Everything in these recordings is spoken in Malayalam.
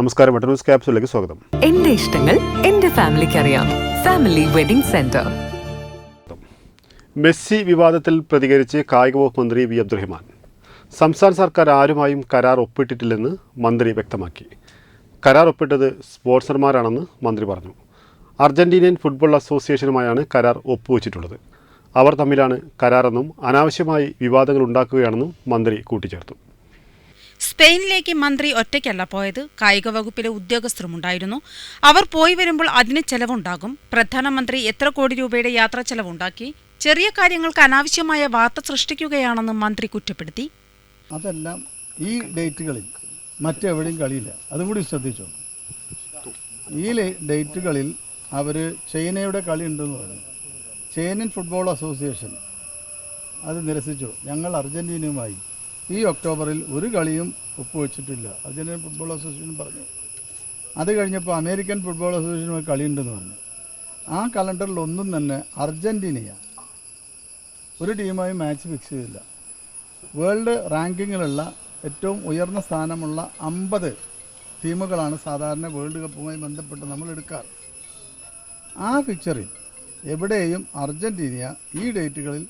നമസ്കാരം. വെട്ടനൂസ് ക്യാപ്സിലേക്ക് സ്വാഗതം. എന്റെ ഇഷ്ടങ്ങൾ എന്റെ ഫാമിലിക്ക് അറിയാം ഫാമിലി വെഡിംഗ് സെന്റർ. മെസ്സി വിവാദത്തിൽ പ്രതികരിച്ച് കായിക വകുപ്പ് മന്ത്രി വി അബ്ദുറഹ്മാൻ. സംസ്ഥാന സർക്കാർ ആരുമായും കരാർ ഒപ്പിട്ടിട്ടില്ലെന്ന് മന്ത്രി വ്യക്തമാക്കി. കരാർ ഒപ്പിട്ടത് സ്പോൺസർമാരാണെന്ന് മന്ത്രി പറഞ്ഞു. അർജന്റീനിയൻ ഫുട്ബോൾ അസോസിയേഷനുമായാണ് കരാർ ഒപ്പുവെച്ചിട്ടുള്ളത്. അവർ തമ്മിലാണ് കരാറെന്നും അനാവശ്യമായി വിവാദങ്ങൾ ഉണ്ടാക്കുകയാണെന്നും മന്ത്രി കൂട്ടിച്ചേർത്തു. സ്പെയിനിലേക്ക് മന്ത്രി ഒറ്റയ്ക്കല്ല പോയത്. കായിക വകുപ്പിലെ ഉദ്യോഗസ്ഥരുമുണ്ടായിരുന്നു അവർ പോയി വരുമ്പോൾ അതിന് ചെലവുണ്ടാകും. പ്രധാനമന്ത്രി എത്ര കോടി രൂപയുടെ യാത്രാ ചെലവുണ്ടാക്കി. ചെറിയ കാര്യങ്ങൾക്ക് അനാവശ്യമായ വാർത്ത സൃഷ്ടിക്കുകയാണെന്ന് മന്ത്രി കുറ്റപ്പെടുത്തി. അതെല്ലാം ഈ ഡേറ്റുകളിൽ മറ്റെവിടെയും കളിയില്ല. അതുകൂടി ശ്രദ്ധിച്ചു. ഈ ഡേറ്റുകളിൽ അവർ ചൈനയുടെ കളി ഉണ്ടെന്ന് പറഞ്ഞു. ചൈനൻ ഫുട്ബോൾ അസോസിയേഷൻ അത് നിരസിച്ചു. ഞങ്ങൾ അർജന്റീനയുമായി ഈ ഒക്ടോബറിൽ ഒരു കളിയും ഒപ്പുവെച്ചിട്ടില്ല. അർജന്റീന ഫുട്ബോൾ അസോസിയേഷൻ പറഞ്ഞു. അത് കഴിഞ്ഞപ്പോൾ അമേരിക്കൻ ഫുട്ബോൾ അസോസിയേഷനുമായി കളിയുണ്ടെന്ന് പറഞ്ഞു. ആ കലണ്ടറിൽ ഒന്നും തന്നെ അർജന്റീനയ ഒരു ടീമായി മാച്ച് ഫിക്സ് ചെയ്തില്ല. വേൾഡ് റാങ്കിങ്ങിലുള്ള ഏറ്റവും ഉയർന്ന സ്ഥാനമുള്ള അമ്പത് ടീമുകളാണ് സാധാരണ വേൾഡ് കപ്പുമായി ബന്ധപ്പെട്ട് നമ്മൾ എടുക്കാറ്. ആ പിക്ചറിൽ എവിടെയും അർജന്റീന ഈ ഡേറ്റുകളിൽ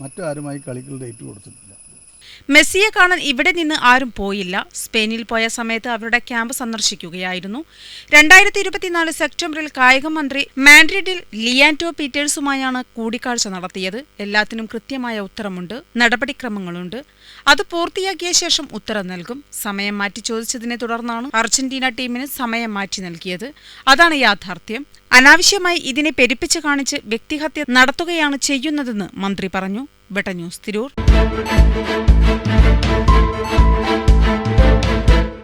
മറ്റാരുമായി കളിക്കൽ ഡേറ്റ് കൊടുത്തിട്ടില്ല. മെസ്സിയെ കാണാൻ ഇവിടെ നിന്ന് ആരും പോയില്ല. സ്പെയിനിൽ പോയ സമയത്ത് അവരുടെ ക്യാമ്പ് സന്ദർശിക്കുകയായിരുന്നു. രണ്ടായിരത്തി ഇരുപത്തിനാല് സെപ്റ്റംബറിൽ കായിക മന്ത്രി മാൻഡ്രിഡിൽ ലിയാന്റോ പീറ്റേഴ്സുമായാണ് കൂടിക്കാഴ്ച നടത്തിയത്. എല്ലാത്തിനും കൃത്യമായ ഉത്തരമുണ്ട്. നടപടിക്രമങ്ങളുണ്ട്. അത് പൂർത്തിയാക്കിയ ശേഷം ഉത്തരം നൽകും. സമയം മാറ്റി ചോദിച്ചതിനെ തുടർന്നാണ് അർജന്റീന ടീമിന് സമയം മാറ്റി നൽകിയത്. അതാണ് യാഥാർത്ഥ്യം. അനാവശ്യമായി ഇതിനെ പെരുപ്പിച്ച് കാണിച്ച് വ്യക്തിഹത്യ നടത്തുകയാണ് ചെയ്യുന്നതെന്ന് മന്ത്രി പറഞ്ഞു. ബെട്ട ന്യൂസ് തിരൂർ.